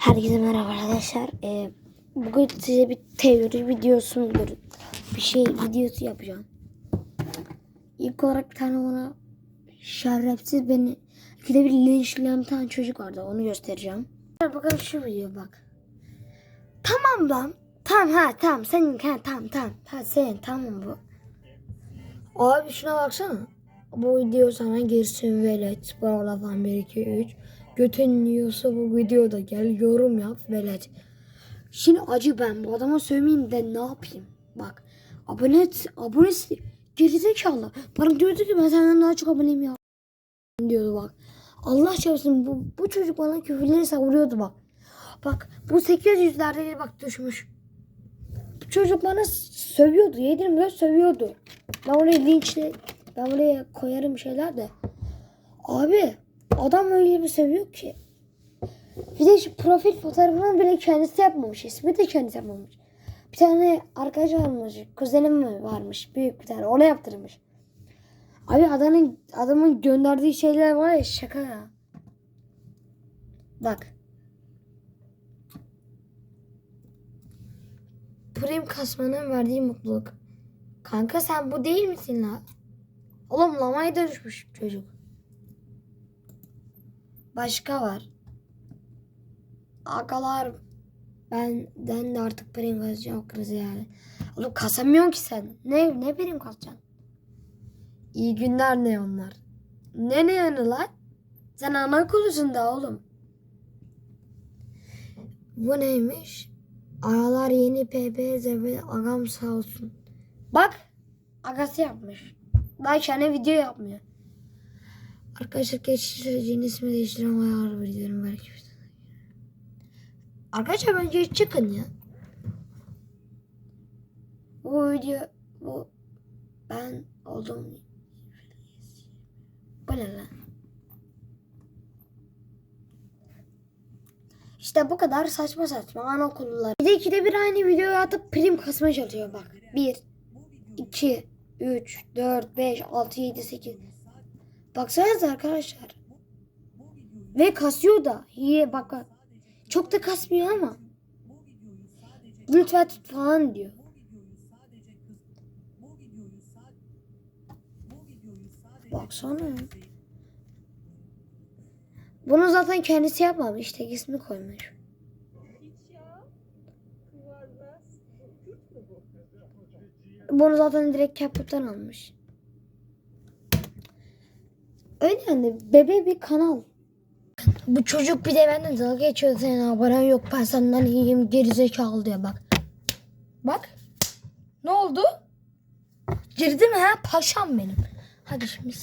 Herkese merhaba arkadaşlar. Ee, bugün size bir teori videosu bir şey videosu yapacağım. İlk olarak bir tane bana şerefsiz beni ikide bir linçleyen bir tane çocuk vardı. Onu göstereceğim. Bakalım şu video bak. Tamam lan. Tamam ha tamam senin ha tamam tamam. Ha senin tamam bu. Abi şuna baksana. Bu video sana girsin velet. Bana falan 1 2 3. Götün yiyorsa bu videoda gel yorum yap velet. Şimdi acı ben bu adama sövmeyeyim de ne yapayım? Bak abone abonesi gerizekalı. Bana diyordu ki ben senden daha çok aboneyim ya. Diyordu bak. Allah çarpsın bu, bu çocuk bana küfürleri savuruyordu bak. Bak bu 800'lerde bak düşmüş. Bu çocuk bana sövüyordu. Yedim böyle sövüyordu. Ben oraya linçle ben buraya koyarım şeyler de. Abi adam öyle bir seviyor ki. Bir de şu profil fotoğrafını bile kendisi yapmamış. İsmi de kendisi yapmamış. Bir tane arkadaş varmış. Kuzenim mi varmış. Büyük bir tane. Ona yaptırmış. Abi adamın, adamın gönderdiği şeyler var ya şaka ya. Bak. Prim kasmanın verdiği mutluluk. Kanka sen bu değil misin la? Oğlum lamaya dönüşmüş çocuk. Başka var. Agalar benden de artık prim kasacağım krizi yani. Oğlum kasamıyorsun ki sen. Ne ne prim kasacaksın? İyi günler ne onlar? Ne ne yanı lan? Sen anaokulusun da oğlum. Bu neymiş? Aralar yeni PP zevre agam sağ olsun. Bak agası yapmış. Daha kendi video yapmıyor. Arkadaşlar geçiş sürecinin ismi değiştirme ayarı veriyorum belki. Arkadaşlar bence çıkın ya. Bu video bu ben oldum. Bu ne lan? İşte bu kadar saçma saçma anaokullular. Bir de ikide bir aynı videoyu atıp prim kasmaya çalışıyor bak. 1, 2, 3, 4, 5, 6, 7, 8. Baksanıza arkadaşlar. Ve kasıyor da. İyi bak. Çok da kasmıyor ama. Lütfen tut falan diyor. Baksana. Bunu zaten kendisi yapmamış. Tek ismi koymuş. Bunu zaten direkt Capcut'tan almış. Öyle yani bebe bir kanal. Bu çocuk bir de benden dalga geçiyor senin abonen yok ben senden iyiyim gerizekalı diye bak. Bak. Ne oldu? Girdi mi ha? Paşam benim. Hadi şimdi.